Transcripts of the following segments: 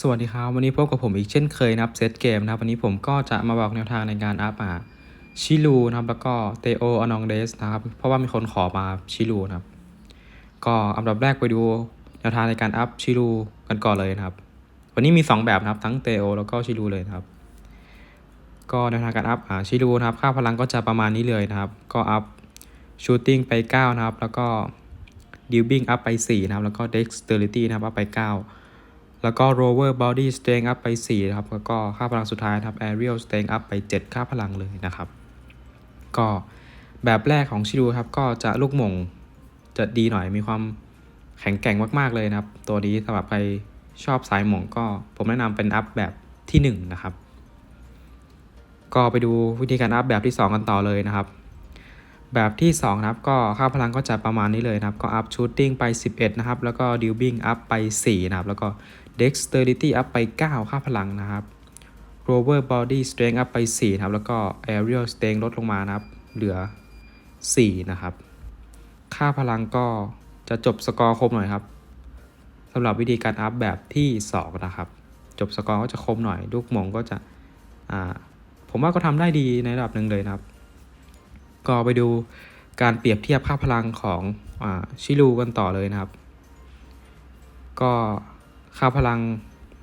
สวัสดีครับ วันนี้พบกับผมอีกเช่นเคยนะครับเซตเกมนะครับ วันนี้ผมก็จะมาบอกแนวทางในการอัพอ่าชิลูนะครับ แล้วก็เตโออนองเดสนะครับ เพราะว่ามีคนขอมาชิลูนะครับ ก็อันดับแรกไปดูแนวทางในการอัพชิลูกันก่อนเลยนะครับ วันนี้มี 2 แบบนะครับทั้งเตโอแล้วก็ชิลูเลยนะครับ ก็แนวทางการอัพอ่าชิลูนะครับ ค่าพลังก็จะประมาณนี้เลยนะครับ ก็อัพชูตติ้งไป 9 นะครับ แล้วก็ดิวบิ้งอัพไป 4 นะครับ แล้วก็เด็กสเตอริตี้นะครับอัพไป 9 แล้วก็ rover body strength up ไป4นะครับ แล้วก็ค่าพลังสุดท้ายนะครับ aerial strength up ไป 7 ค่าพลังเลยนะครับ ก็แบบแรกของชิดูครับ ก็จะลูกหม่งจะดีหน่อยมีความแข็งแกร่งมาก ๆ เลยนะครับ ตัวนี้สำหรับใครชอบสายหม่งก็ผมแนะนำเป็นอัพแบบที่ 1 นะครับ ก็ไปดูวิธีการอัพแบบที่ 2 กันต่อเลยนะครับ แบบที่2นะครับก็ค่าพลังก็จะประมาณนี้เลยนะครับ ก็อัพชูตติ้งไป 11 นะครับ แล้วก็ดิวบิ้งอัพไป 4 นะครับ แล้วก็ dexterity up ไป 9 ค่าพลังนะครับ rover body strength up ไป 4 นะครับ แล้วก็ aerial strength ลดลงมานะครับ เหลือ 4 นะครับ ค่าพลังก็จะจบสกอร์คมหน่อยครับสำหรับวิธีการอัพแบบที่ 2 นะครับ จบสกอร์ก็จะคมหน่อย ลูกมงก็จะผมว่าก็ทำได้ดีในระดับหนึ่งเลยนะครับ ก็ไปดูการเปรียบเทียบค่าพลังของอชิลูกันต่อเลยนะครับ ก็ค่าพลัง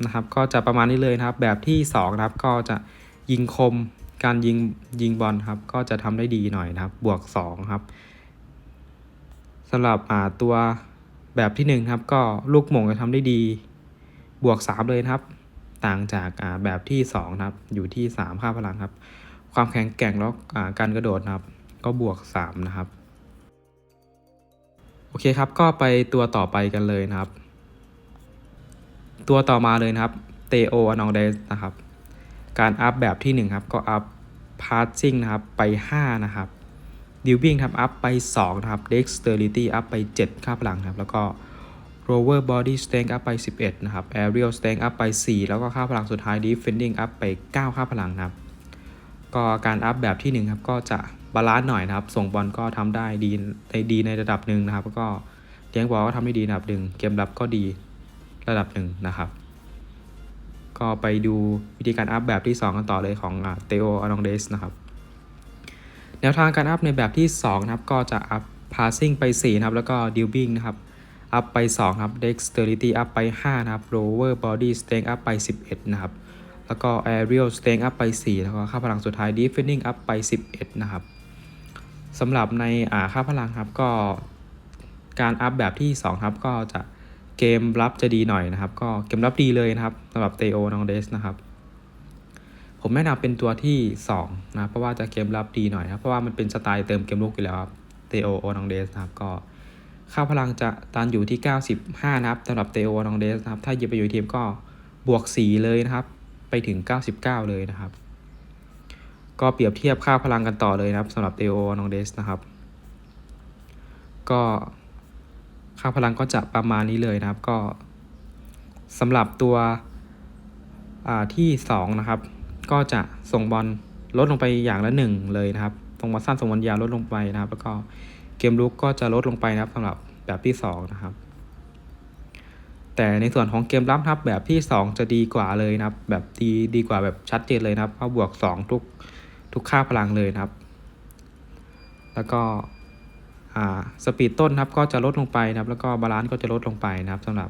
นะครับ ก็จะประมาณนี้เลยนะครับ แบบที่2นะครับก็จะยิงคมการยิงยิงบอลครับ ก็จะทำได้ดีหน่อยนะครับ บวก2ครับสำหรับตัวแบบที่1ครับก็ลูกหม่งจะทำได้ดี บวก 3 เลยนะครับ ต่างจากแบบที่2นะครับอยู่ที่ 3 ค่าพลังครับ ความแข็งแกร่งแล้วการกระโดดนะครับ ก็บวก 3 นะครับ โอเคครับก็ไปตัวต่อไปกันเลยนะครับ ตัวต่อมาเลยนะครับเตโออนองเดสนะครับ การอัพแบบที่ 1 ครับ ก็อัพพาร์ซิ่งนะครับไป 5 นะครับดิวบิ้งครับอัพไป 2 นะครับเด็กสเตอริตี้อัพไป 7 ค่าพลังครับ แล้วก็ rover body strength อัพไป 11 นะครับ aerial strength อัพไป 4 แล้วก็ค่าพลังสุดท้าย defending อัพไป 9 ค่าพลังนะครับ ก็การอัพแบบที่ 1 ครับ ก็จะ บาลานซ์หน่อยนะครับ ส่งบอลก็ทำได้ดีในดีในระดับหนึ่งนะครับ ก็เลี้ยงบอลก็ทำได้ดีระดับหนึ่งเกมรับก็ดีระดับหนึ่งนะครับ ก็ไปดูวิธีการอัพแบบที่ 2 กันต่อเลยของเตโออานองเดสนะครับแนวทางการอัพในแบบที่ 2 นะครับ ก็จะอัพ passing ไป 4 นะครับ แล้วก็ dewbing นะครับ อัพไป 2 ครับ dexterity อัพไป 5 นะครับ rover body strength อัพไป 11 นะครับ แล้วก็ aerial strength อัพไป 4 แล้วก็ค่าพลังสุดท้าย defending อัพไป 11 นะครับ สำหรับในอ่าค่าพลังครับก็การอัพแบบที่ 2 ครับ ก็จะเกมรับจะดีหน่อยนะครับ ก็เกมรับดีเลยนะครับสำหรับเตโอนองเดสนะครับ ผมแนะนำเป็นตัวที่ 2 นะเพราะว่าจะเกมรับดีหน่อยนะเพราะว่ามันเป็นสไตล์เติมเกมลุกอยู่แล้วครับเตโอโอนองเดสนะครับก็ค่าพลังจะตันอยู่ที่ 95 นะครับสำหรับเตโอนองเดสนะครับ ถ้าหยิบไปอยู่ทีมก็บวก 4 เลยนะครับ ไปถึง 99 เลยนะครับ ก็เปรียบเทียบค่าพลังกันต่อเลยนะครับสำหรับเตโอนองเดสนะครับ ก็ค่าพลังก็จะประมาณนี้เลยนะครับ ก็สำหรับตัวที่ 2 นะครับ ก็จะส่งบอลลดลงไปอย่างละ 1 เลยนะครับส่งบอลสั้นส่งบอลยาวลดลงไปนะครับ แล้วก็เกมลุกก็จะลดลงไปนะครับสำหรับแบบที่ 2 นะครับ แต่ในส่วนของเกมรับครับแบบที่ 2 จะดีกว่าเลยนะครับ แบบดีดีกว่าแบบชัดเจนเลยนะครับเพราะบวก 2 ทุก ทุกค่าพลังเลยนะครับ แล้วก็สปีดต้นครับก็จะลดลงไปนะครับ แล้วก็บาลานซ์ก็จะลดลงไปนะครับสำหรับ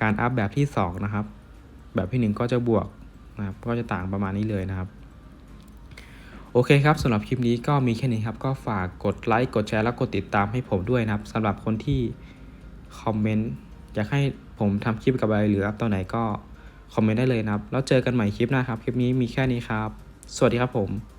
การอัพแบบที่ 2 นะครับ แบบที่ 1 ก็จะบวกนะครับก็จะต่างประมาณนี้เลยนะครับ โอเคครับสำหรับคลิปนี้ก็มีแค่นี้ครับ ก็ฝากกดไลค์กดแชร์และกดติดตามให้ผมด้วยนะครับสำหรับคนที่คอมเมนต์อยากให้ผมทำคลิปกับอะไรหรืออัพตัวไหนก็คอมเมนต์ได้เลยนะครับ แล้วเจอกันใหม่คลิปหน้าครับ คลิปนี้มีแค่นี้ครับ สวัสดีครับผม